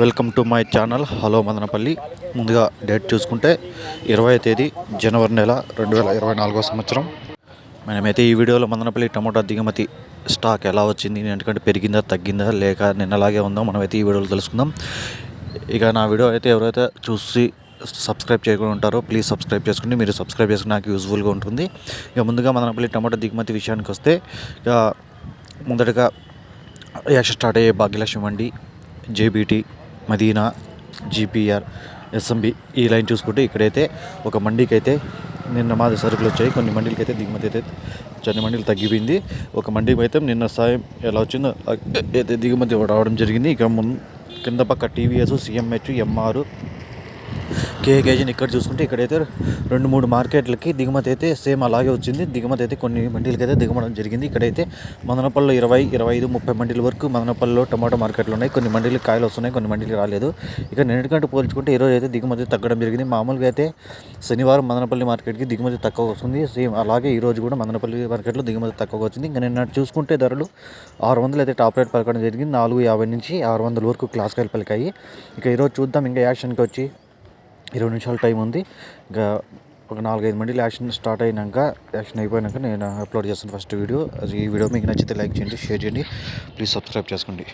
Welcome to my channel. Hello Madanapalle. ముందుగా date చూసుకుంటే ఇరవై తేదీ జనవరి నెల రెండు వేల ఇరవై నాలుగో సంవత్సరం. మనమైతే ఈ వీడియోలో మదనపల్లి టమోటా దిగుమతి స్టాక్ ఎలా వచ్చింది ఎందుకంటే పెరిగిందా తగ్గిందా లేక నిన్నలాగే ఉందో మనమైతే ఈ వీడియోలో తెలుసుకుందాం. ఇక నా వీడియో అయితే ఎవరైతే చూసి సబ్స్క్రైబ్ చేయకుండా ఉంటారో ప్లీజ్ సబ్స్క్రైబ్ చేసుకోండి. మీరు సబ్స్క్రైబ్ చేసుకుని నాకు యూజ్ఫుల్గా ఉంటుంది. ఇక ముందుగా మదనపల్లి టమాటా దిగుమతి విషయానికి వస్తే ఇక ముందటగా యాక్షన్ స్టార్ట్ అయ్యే భాగ్యలక్ష్మి వండి జేబీటీ మదీనా జీపీఆర్ ఎస్ఎంబి ఈ లైన్ చూసుకుంటే ఇక్కడైతే ఒక మండీకి అయితే నిన్న మాది సరుకులు వచ్చాయి. కొన్ని మండీలకి అయితే దిగుమతి అయితే కొన్ని మండీలు తగ్గిపోయింది. ఒక మండీకి అయితే నిన్న సాయం ఎలా వచ్చిందో అయితే దిగుమతి రావడం జరిగింది. ఇక ముందు కింద పక్క టీవీఎస్ సిఎంహెచ్ ఎంఆర్ కేకేజీని ఇక్కడ చూసుకుంటే ఇక్కడైతే రెండు మూడు మార్కెట్లకి దిగుమతి అయితే సేమ్ అలాగే వచ్చింది. దిగుమతి అయితే కొన్ని మండీలకి అయితే దిగమడం జరిగింది. ఇక్కడైతే మదనపల్లిలో ఇరవై ఇరవై ఐదు ముప్పై మండీల వరకు మదనపల్లిలో టమాటో మార్కెట్లు ఉన్నాయి. కొన్ని మండీలు కాయలు వస్తున్నాయి కొన్ని మండీలు రాలేదు. ఇక నిన్నటికంటే పోల్చుకుంటే ఈరోజు అయితే దిగుమతి తగ్గడం జరిగింది. మామూలుగా అయితే శనివారం మదనపల్లి మార్కెట్కి దిగుమతి తక్కువ వస్తుంది. సేమ్ అలాగే ఈరోజు కూడా మదనపల్లి మార్కెట్లో దిగుమతి తక్కువ వచ్చింది. ఇంకా నిన్న చూసుకుంటే ధరలు ఆరు వందలు అయితే టాప్ రేట్ పలకడం జరిగింది. నాలుగు యాభై నుంచి ఆరు వందల వరకు క్లాస్ కాయలు పలికాయి. ఇక ఈరోజు చూద్దాం. ఇంకా యాక్షన్కి వచ్చి ఇరవై నిమిషాల టైం ఉంది. ఇంకా ఒక నాలుగైదు మంది యాక్షన్ స్టార్ట్ అయినాక యాక్షన్ అయిపోయాక నేను అప్లోడ్ చేస్తాను ఫస్ట్ వీడియో అది ఈ వీడియో మీకు నచ్చితే లైక్ చేయండి షేర్ చేయండి. ప్లీజ్ సబ్స్క్రైబ్ చేసుకోండి.